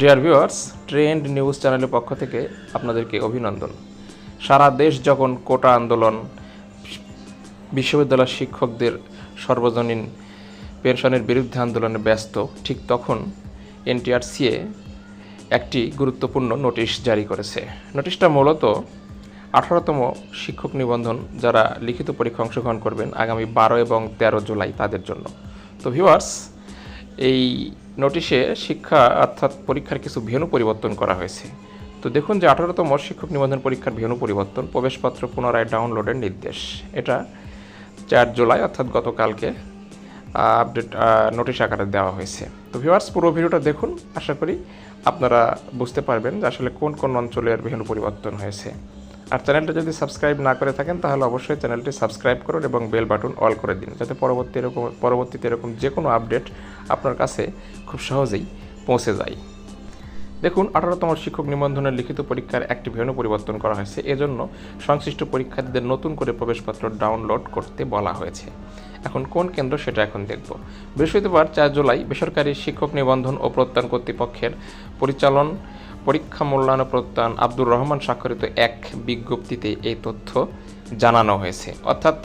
Dear viewers trend news চ্যানেলের পক্ষ থেকে আপনাদেরকে অভিনন্দন। সারা দেশ যখন কোটা আন্দোলন বিশ্ববিদ্যালয় শিক্ষকদের সর্বজনীন পেনশনের বিরুদ্ধে আন্দোলনে ব্যস্ত, ঠিক তখন এনটিআরসিএ একটি গুরুত্বপূর্ণ নোটিশ জারি করেছে। নোটিশটা মূলত আঠারোতম শিক্ষক নিবন্ধন যারা লিখিত পরীক্ষা অংশগ্রহণ করবেন আগামী বারো এবং তেরো জুলাই তাদের জন্য। তো ভিউয়ার্স এই নোটিশে শিক্ষা অর্থাৎ পরীক্ষার কিছু ভেনু পরিবর্তন করা হয়েছে। তো দেখুন যে আঠারোতম শিক্ষক নিবন্ধন পরীক্ষার ভেনু পরিবর্তন, প্রবেশপত্র পুনরায় ডাউনলোডের নির্দেশ। এটা চার জুলাই অর্থাৎ গতকালকে আপডেট নোটিশ আকারে দেওয়া হয়েছে। তো ভিউয়ার্স পুরো ভিডিওটা দেখুন। আশা করি আপনারা বুঝতে পারবেন যে আসলে কোন কোন অঞ্চলের ভেনু পরিবর্তন হয়েছে। আর চ্যানেলটা যদি সাবস্ক্রাইব না করে থাকেন, তাহলে অবশ্যই চ্যানেলটি সাবস্ক্রাইব করুন এবং বেল বাটন অল করে দিন, যাতে পরবর্তী এরকম, পরবর্তীতে এরকম যে কোনো আপডেট আপনার কাছে খুব সহজেই পৌঁছে যায়। দেখুন, আঠারোতম শিক্ষক নিবন্ধনের লিখিত পরীক্ষার একটি ভেন্যু পরিবর্তন করা হয়েছে। এজন্য সংশ্লিষ্ট পরীক্ষার্থীদের নতুন করে প্রবেশপত্র ডাউনলোড করতে বলা হয়েছে। এখন কোন কেন্দ্র সেটা এখন দেখব। বৃহস্পতিবার চার জুলাই বেসরকারি শিক্ষক নিবন্ধন ও প্রত্যয়ন কর্তৃপক্ষের পরিচালন পরীক্ষা মূল্যায়ন প্রত্যয়ন আব্দুর রহমান স্বাক্ষরিত এক বিজ্ঞপ্তিতে এই তথ্য জানানো হয়েছে। অর্থাৎ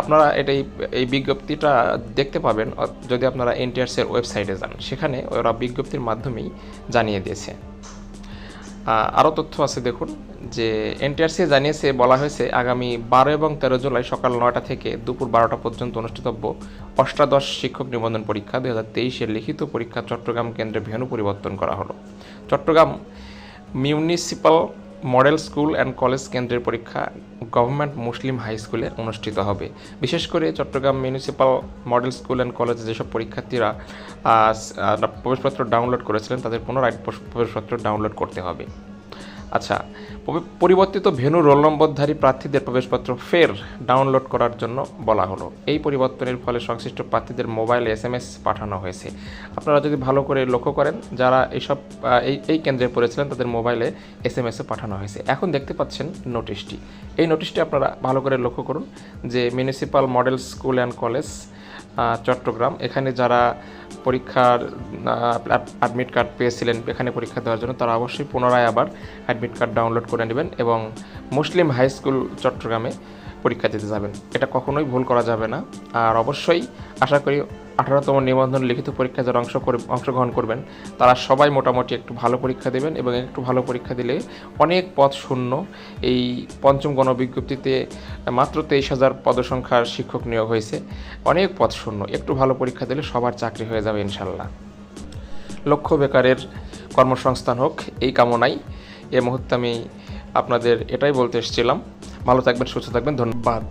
আপনারা এটা এই বিজ্ঞপ্তিটা দেখতে পাবেন যদি আপনারা এনটিআরসির ওয়েবসাইটে যান। সেখানে ওরা বিজ্ঞপ্তির মাধ্যমেই জানিয়ে দিয়েছে। আরও তথ্য আছে দেখুন, যে এনটিআরসি জানিয়েছে, বলা হয়েছে, আগামী বারো এবং তেরো জুলাই সকাল নয়টা থেকে দুপুর বারোটা পর্যন্ত অনুষ্ঠিতব্য অষ্টাদশ শিক্ষক নিবন্ধন পরীক্ষা দুই হাজার তেইশের লিখিত পরীক্ষা চট্টগ্রাম কেন্দ্রে ভেনু পরিবর্তন করা হলো। Chattogram municipal model school and college কেন্দ্রের পরীক্ষা গভর্নমেন্ট মুসলিম হাই স্কুলে অনুষ্ঠিত হবে। বিশেষ করে Chattogram municipal model school and কলেজে যেসব পরীক্ষার্থীরা প্রবেশপত্র ডাউনলোড করেছিলেন, তাদের পুনরায় প্রবেশপত্র ডাউনলোড করতে হবে। আচ্ছা পরিবর্তিত ভেনু রোল নম্বরধারী প্রার্থীদের প্রবেশপত্র ফের ডাউনলোড করার জন্য বলা হলো। এই পরিবর্তনের ফলে সংশ্লিষ্ট প্রার্থীদের মোবাইলে এস এম এস পাঠানো হয়েছে। আপনারা যদি ভালো করে লক্ষ্য করেন, যারা এইসব এই এই কেন্দ্রে পড়েছিলেন, তাদের মোবাইলে এস এম পাঠানো হয়েছে। এখন দেখতে পাচ্ছেন নোটিশটি। এই নোটিশটি আপনারা ভালো করে লক্ষ্য করুন যে municipal model school and college Chattogram. এখানে যারা পরীক্ষার অ্যাডমিট কার্ড পেয়েছিলেন এখানে পরীক্ষা দেওয়ার জন্য, তারা অবশ্যই পুনরায় আবার অ্যাডমিট কার্ড ডাউনলোড করে নেবেন এবং মুসলিম হাই স্কুল চট্টগ্রামে পরীক্ষা দিতে যাবেন। এটা কখনোই ভুল করা যাবে না। আর অবশ্যই আশা করি আঠারোতম নিবন্ধন লিখিত পরীক্ষা যারা অংশ করে অংশগ্রহণ করবেন, তারা সবাই মোটামুটি একটু ভালো পরীক্ষা দেবেন এবং একটু ভালো পরীক্ষা দিলে অনেক পদ শূন্য। এই পঞ্চম গণবিজ্ঞপ্তিতে মাত্র তেইশ হাজার পদসংখ্যার শিক্ষক নিয়োগ হয়েছে। অনেক পদ শূন্য, একটু ভালো পরীক্ষা দিলে সবার চাকরি হয়ে যাবে ইনশাল্লাহ। লক্ষ্য বেকারের কর্মসংস্থান হোক, এই কামনাই। এ মুহূর্তে আমি আপনাদের এটাই বলতে এসেছিলাম। ভালো থাকবেন, সুস্থ থাকবেন, ধন্যবাদ।